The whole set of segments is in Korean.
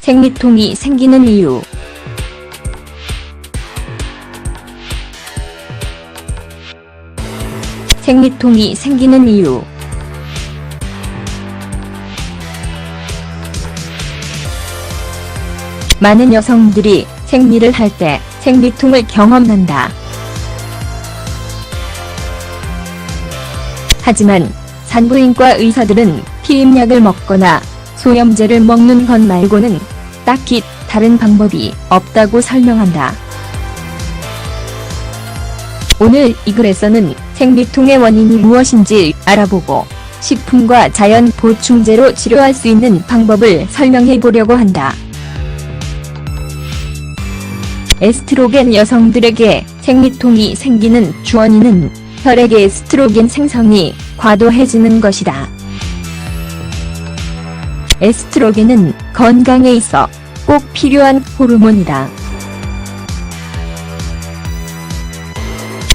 생리통이 생기는 이유 생리통이 생기는 이유 많은 여성들이 생리를 할 때 생리통을 경험한다. 하지만 산부인과 의사들은 피임약을 먹거나 소염제를 먹는 것 말고는 딱히 다른 방법이 없다고 설명한다. 오늘 이 글에서는 생리통의 원인이 무엇인지 알아보고 식품과 자연 보충제로 치료할 수 있는 방법을 설명해 보려고 한다. 에스트로겐 여성들에게 생리통이 생기는 주원인은 혈액의 에스트로겐 생성이 과도해지는 것이다. 에스트로겐은 건강에 있어 꼭 필요한 호르몬이다.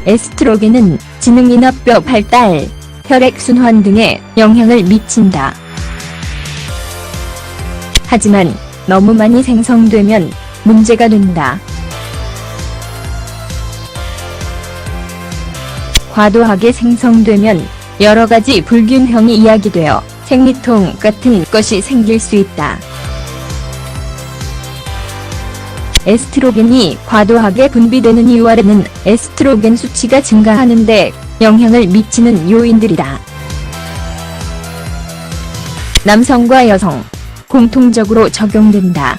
에스트로겐은 지능이나 뼈 발달, 혈액순환 등에 영향을 미친다. 하지만 너무 많이 생성되면 문제가 된다. 과도하게 생성되면 여러 가지 불균형이 이야기되어 생리통 같은 것이 생길 수 있다. 에스트로겐이 과도하게 분비되는 이유 아래는 에스트로겐 수치가 증가하는데 영향을 미치는 요인들이다. 남성과 여성, 공통적으로 적용된다.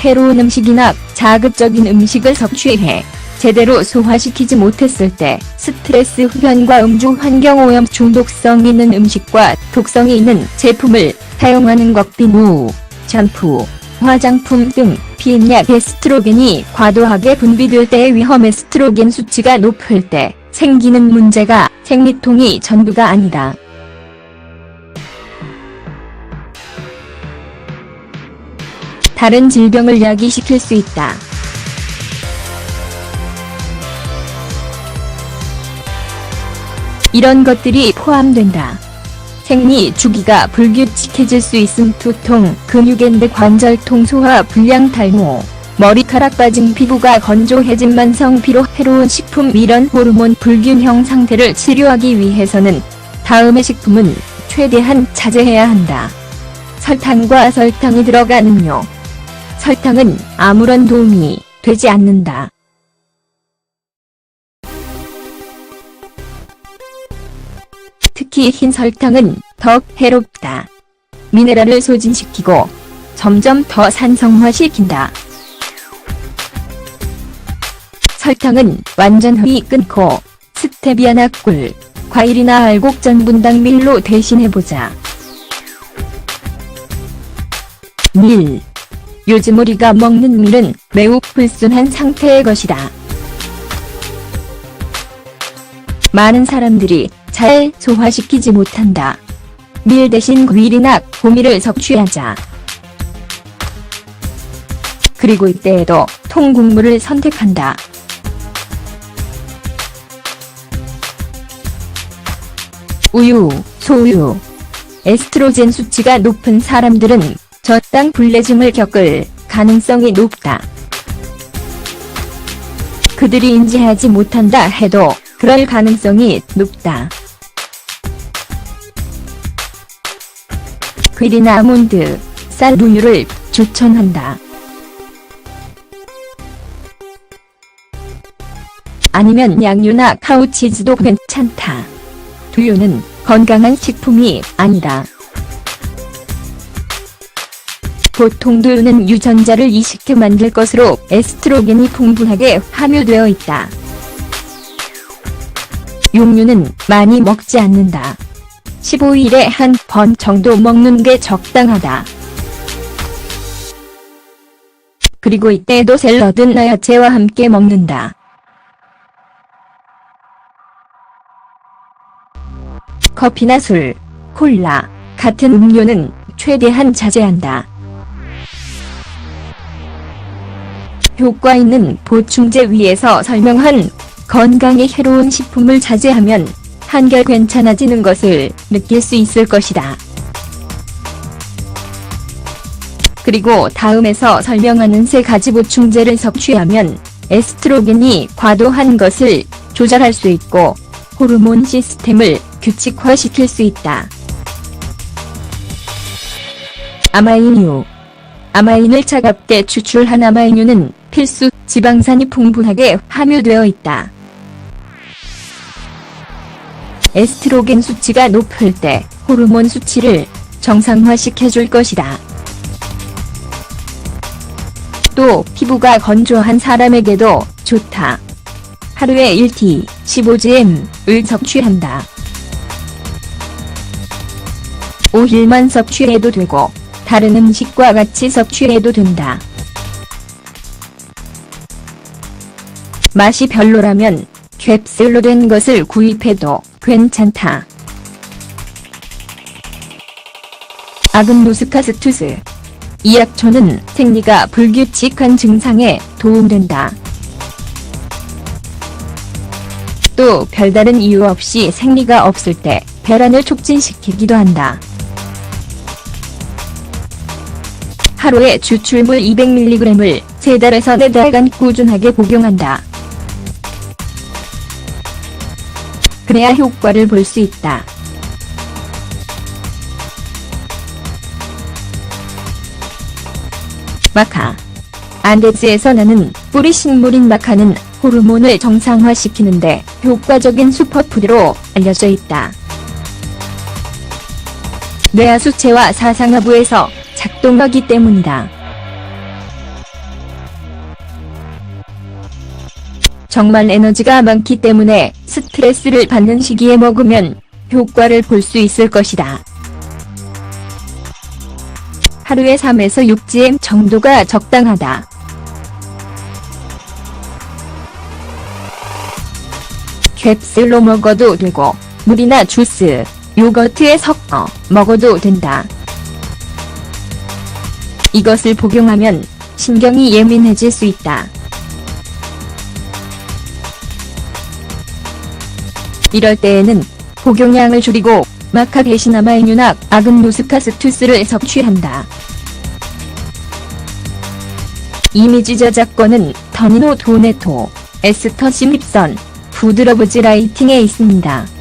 해로운 음식이나 자극적인 음식을 섭취해 제대로 소화시키지 못했을 때 스트레스 흡연과 음주 환경 오염 중독성 있는 음식과 독성이 있는 제품을 사용하는 것 비누, 샴푸, 화장품 등 피임약 에스트로겐이 과도하게 분비될 때의 위험 에스트로겐 수치가 높을 때 생기는 문제가 생리통이 전부가 아니다. 다른 질병을 야기시킬 수 있다. 이런 것들이 포함된다. 생리 주기가 불규칙해질 수 있음 두통, 근육엔드 관절통 소화 불량 탈모, 머리카락 빠진 피부가 건조해진 만성 피로 해로운 식품 이런 호르몬 불균형 상태를 치료하기 위해서는 다음의 식품은 최대한 자제해야 한다. 설탕과 설탕이 들어간 음료. 설탕은 아무런 도움이 되지 않는다. 특히 흰 설탕은 더 해롭다. 미네랄을 소진시키고 점점 더 산성화시킨다. 설탕은 완전히 끊고 스테비아나 꿀, 과일이나 알곡전 분당 밀로 대신해보자. 밀. 요즘 우리가 먹는 밀은 매우 불순한 상태의 것이다. 많은 사람들이 잘 소화시키지 못한다. 밀 대신 과일이나 고밀을 섭취하자. 그리고 이때에도 통곡물을 선택한다. 우유, 소유. 에스트로겐 수치가 높은 사람들은 저당 불내증을 겪을 가능성이 높다. 그들이 인지하지 못한다 해도 그럴 가능성이 높다. 귀리나 아몬드, 쌀 우유를 추천한다. 아니면 양유나 카우치즈도 괜찮다. 두유는 건강한 식품이 아니다. 보통 두유는 유전자를 이식해 만들 것으로 에스트로겐이 풍부하게 함유되어 있다. 육류는 많이 먹지 않는다. 15일에 한 번 정도 먹는 게 적당하다. 그리고 이때도 샐러드나 야채와 함께 먹는다. 커피나 술, 콜라 같은 음료는 최대한 자제한다. 효과 있는 보충제 위에서 설명한 건강에 해로운 식품을 자제하면 한결 괜찮아지는 것을 느낄 수 있을 것이다. 그리고 다음에서 설명하는 세 가지 보충제를 섭취하면 에스트로겐이 과도한 것을 조절할 수 있고 호르몬 시스템을 규칙화시킬 수 있다. 아마인유 아마인을 차갑게 추출한 아마인유는 필수 지방산이 풍부하게 함유되어 있다. 에스트로겐 수치가 높을 때 호르몬 수치를 정상화시켜줄 것이다. 또 피부가 건조한 사람에게도 좋다. 하루에 1T 15g을 섭취한다. 5일만 섭취해도 되고 다른 음식과 같이 섭취해도 된다. 맛이 별로라면 캡슐로 된 것을 구입해도 괜찮다. 아금노스카스투스 이 약초는 생리가 불규칙한 증상에 도움된다. 또 별다른 이유 없이 생리가 없을 때 배란을 촉진시키기도 한다. 하루에 추출물 200mg을 3달에서 4달간 꾸준하게 복용한다. 그래야 효과를 볼 수 있다. 마카 안데스에서 나는 뿌리 식물인 마카는 호르몬을 정상화시키는데 효과적인 슈퍼푸드로 알려져 있다. 뇌하수체와 사상하부에서 작동하기 때문이다. 정말 에너지가 많기 때문에 스트레스를 받는 시기에 먹으면 효과를 볼 수 있을 것이다. 하루에 3에서 6gm 정도가 적당하다. 캡슐로 먹어도 되고 물이나 주스, 요거트에 섞어 먹어도 된다. 이것을 복용하면 신경이 예민해질 수 있다. 이럴 때에는 복용량을 줄이고 마카 대신 아마이뉴나 아금노스카스투스를 섭취한다. 이미지 저작권은 터니노 도네토, 에스터 심립선, 부드러브즈 라이팅에 있습니다.